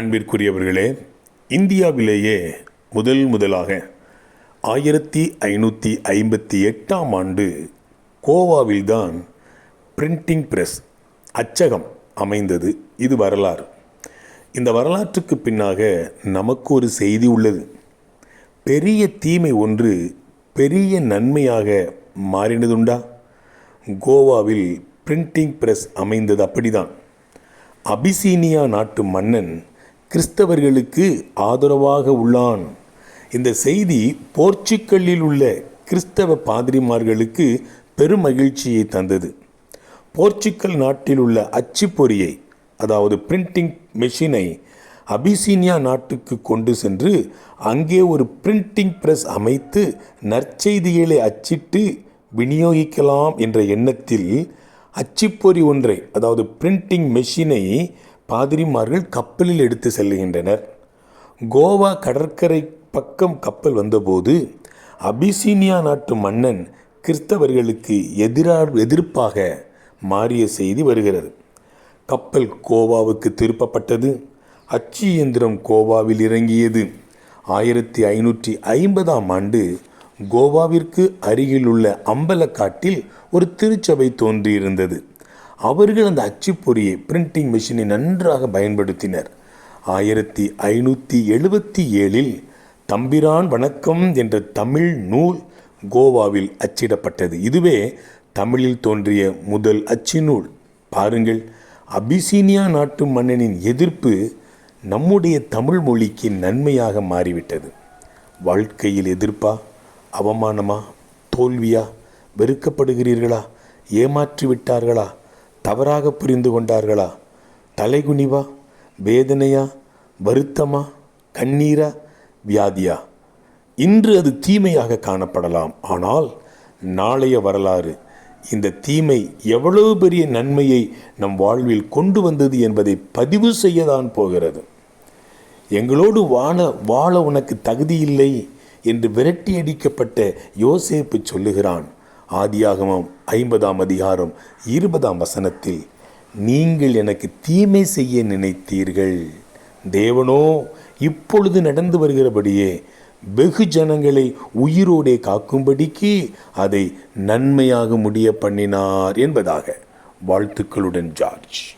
அன்பிற்குரியவர்களே இந்தியாவிலேயே முதல் முதலாக ஆயிரத்தி ஐநூற்றி ஐம்பத்தி எட்டாம் ஆண்டு கோவாவில்தான் பிரிண்டிங் பிரஸ் அச்சகம் அமைந்தது. இது வரலாறு. இந்த வரலாற்றுக்கு பின்னாக நமக்கு ஒரு செய்தி உள்ளது. பெரிய தீமை ஒன்று பெரிய நன்மையாக மாறினதுண்டா? கோவாவில் பிரிண்டிங் பிரஸ் அமைந்தது அப்படிதான். அபிசீனியா நாட்டு மன்னன் கிறிஸ்தவர்களுக்கு ஆதரவாக உள்ளான். இந்த செய்தி போர்ச்சுக்கல்லில் உள்ள கிறிஸ்தவ பாதிரிமார்களுக்கு பெரும் மகிழ்ச்சியை தந்தது. போர்ச்சுக்கல் நாட்டில் உள்ள அச்சுப்பொறியை அதாவது பிரிண்டிங் மெஷினை அபிசீனியா நாட்டுக்கு கொண்டு சென்று அங்கே ஒரு பிரிண்டிங் பிரஸ் அமைத்து நற்செய்திகளை அச்சிட்டு விநியோகிக்கலாம் என்ற எண்ணத்தில் அச்சுப்பொறி ஒன்றை அதாவது பிரிண்டிங் மெஷினை பாதிரிமார்கள் கப்பலில் எடுத்து செல்லுகின்றனர். கோவா கடற்கரை பக்கம் கப்பல் வந்தபோது அபிசீனியா நாட்டு மன்னன் கிறிஸ்தவர்களுக்கு எதிராக எதிர்ப்பாக மாறிய செய்தி வருகிறது. கப்பல் கோவாவுக்கு திருப்பப்பட்டது. அச்சு இயந்திரம் கோவாவில் இறங்கியது. ஆயிரத்தி ஐநூற்றி ஐம்பதாம் ஆண்டு கோவாவிற்கு அருகிலுள்ள அம்பலக்காட்டில் ஒரு திருச்சபை தோன்றியிருந்தது. அவர்கள் அந்த அச்சுப்பொறியை பிரிண்டிங் மிஷினை நன்றாக பயன்படுத்தினர். ஆயிரத்தி ஐநூற்றி எழுபத்தி ஏழில் தம்பிரான் வணக்கம் என்ற தமிழ் நூல் கோவாவில் அச்சிடப்பட்டது. இதுவே தமிழில் தோன்றிய முதல் அச்சு நூல். பாருங்கள் அபிசீனியா நாட்டு மன்னனின் எதிர்ப்பு நம்முடைய தமிழ் மொழிக்கு நன்மையாக மாறிவிட்டது. வாழ்க்கையில் எதிர்ப்பா அவமானமா தோல்வியா வெறுக்கப்படுகிறீர்களா ஏமாற்றி விட்டார்களா தவறாக புரிந்து கொண்டார்களா? தலைகுனிவா? வேதனையா? வருத்தமா? கண்ணீரா? வியாதியா? இன்று அது தீமையாக காணப்படலாம். ஆனால் நாளைய வரலாறு இந்த தீமை எவ்வளவு பெரிய நன்மையை நம் வாழ்வில் கொண்டு வந்தது என்பதை பதிவு செய்யதான் போகிறது. எங்களோடு வாழ வாழ உனக்கு தகுதியில்லை என்று விரட்டி அடிக்கப்பட்ட யோசேப்பு சொல்லுகிறான். ஆதியாகமம் ஐம்பதாம் அதிகாரம் இருபதாம் வசனத்தில் நீங்கள் எனக்கு தீமை செய்ய நினைத்தீர்கள். தேவனோ இப்பொழுது நடந்து வருகிறபடியே வெகு ஜனங்களை உயிரோடே காக்கும்படிக்கு அதை நன்மையாக முடிய பண்ணினார் என்பதாக. வாழ்த்துக்களுடன் ஜார்ஜ்.